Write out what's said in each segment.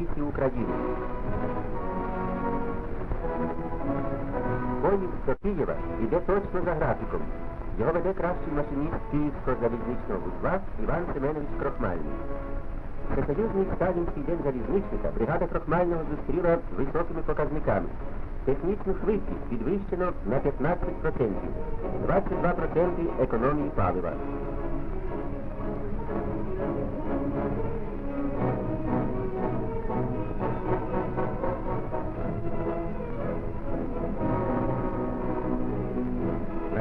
столиці України. Поїзд до Києва йде точно за графіком. Його веде кращий машиніст Київського залізничного вузла Іван Семенович Крохмальний. Всесоюзний сталінський день залізничника бригада Крохмального зустріла високими показниками. Технічну швидкість підвищено на 15%, 22% економії палива.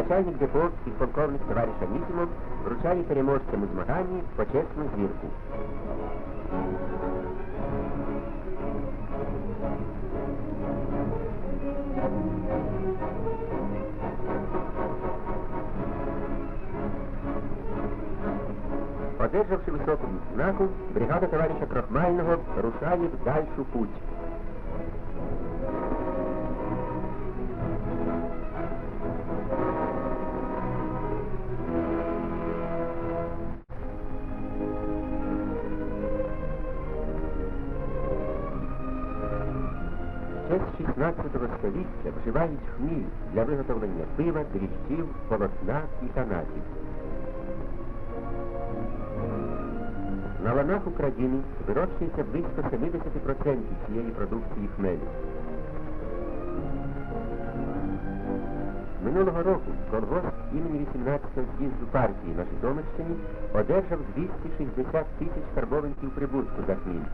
Начальник депо підполковник товариш Анісімов вручає переможцям у змаганні почесну зірку. Одержавши високу відзнаку, бригада товариша Крохмального рушає в дальшу путь. З 16 століття вживають хміль для виготовлення пива, дріжджів, полотна і канатів. На ланах України вирощується близько 70% цієї продукції хмелю. Минулого року колгосп імені 18-го з'їзду партії на Житомирщині одержав 260 тисяч карбованців прибутку за хміль.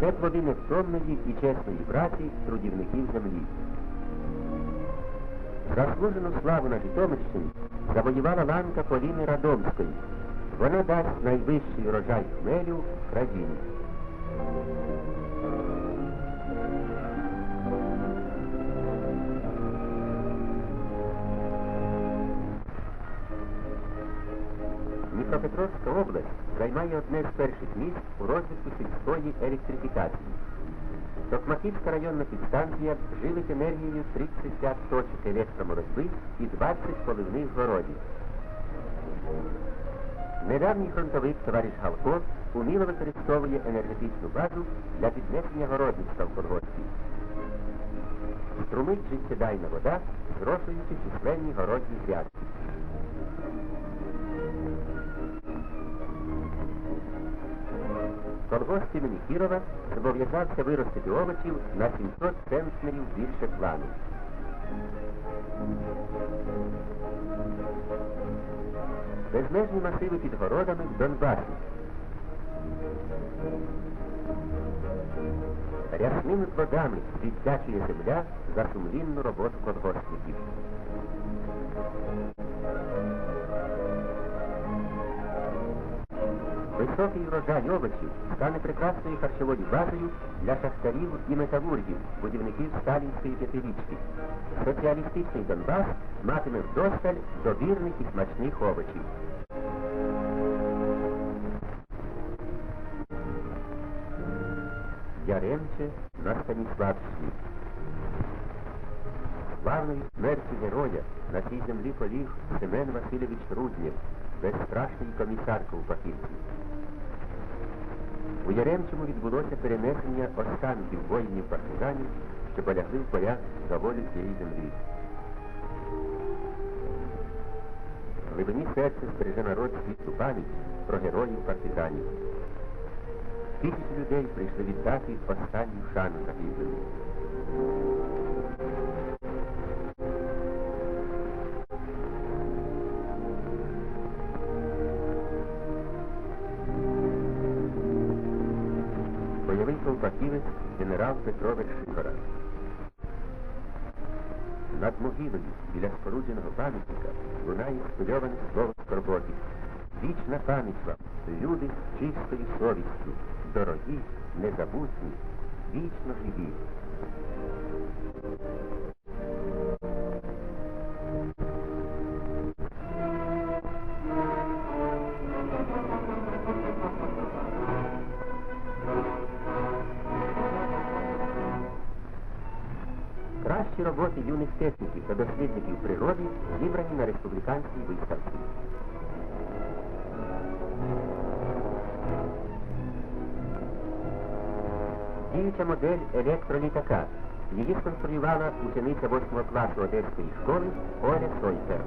Це плоди невтомної і чесної праці трудівників землі. Заслужену славу на Житомирщині завоювала ланка Поліни Радомської. Вона дасть найвищий урожай хмелю в країні. Дніпропетровська область займає одне з перших місць у розвитку сільської електрифікації. Токмаківська районна підстанція живить енергією 35 точок електроморозби і 20 поливних городів. Недавній фронтовик товариш Галко уміло використовує енергетичну базу для піднесення городництва в колгоспі. Струмить життєдайна вода, зрошуючи численні городні грядки. Колгосп імені Кірова зобов'язався виростити овочів на 700 центнерів більше плану. Безмежні масиви під городами в Донбасі. Рясними плодами віддячує земля за сумлінну роботу колгоспників. Високий урожай овочів стане прекрасною харчовою базою для шахтарів і металургів, будівників сталінської п'ятирічки. Соціалістичний Донбас матиме вдосталь добірних і смачних овочів. Яремче на Станіславщині. Славної смерті героя на цій землі поліг Семен Васильович Руднєв, безстрашний комісар Ковпаківців. У Яремчому відбулося перенесення останків воїнів партизанів, що полягли в боях за волю цієї землі. В глибині серця збереже народ світу пам'ять про героїв партизанів. Тисячі людей прийшли віддати останню шану загиблим. Бойовий колпаківець генерал Петрович Шикора. Над могилою біля спорудженого пам'ятника лунає спильоване слово скорботи. Вічна пам'ять вам, люди з чистою совістю, дорогі, незабутні, вічно живі. Кращі роботи юних техніків та дослідників природи зібрані на республіканській виставці. Діюча модель електролітака. Її сконструювала учениця 8 класу Одеської школи Оля Сойтер.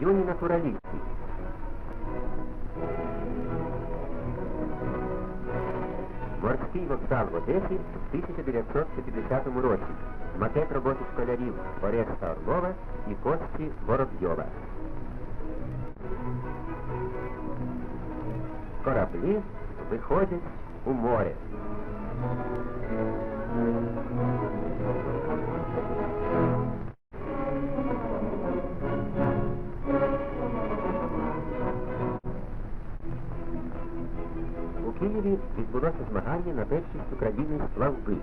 Юні натуралісти. Морський вокзал в Одесі в 1950 році. Макет роботи школярів Ореста Орлова і Кості Воробйова. Кораблі виходять у море. Києві відбулося змагання на першість України з плавби.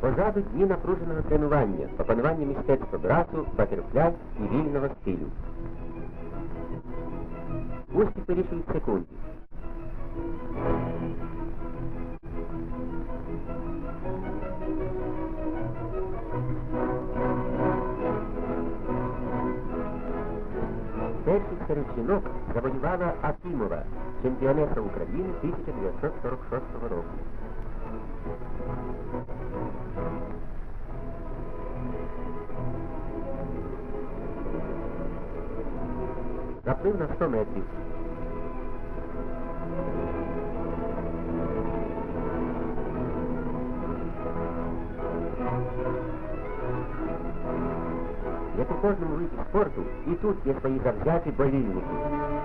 Позаду дні напруженого тренування, опанування мистецтва брасу, батерфляй і вільного стилю. Успіх вирішують секунди. Перший серед жінок завоювала Акімова, чемпіонеса України 1946 року. Заплив на 100 метрів. Як у кожному виді спорту, і тут є свої завзяті болільники.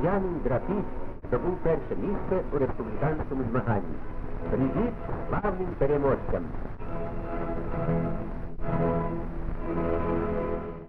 Киянин Драпіч здобув перше місце у республіканському змаганні. Привіт славним переможцям!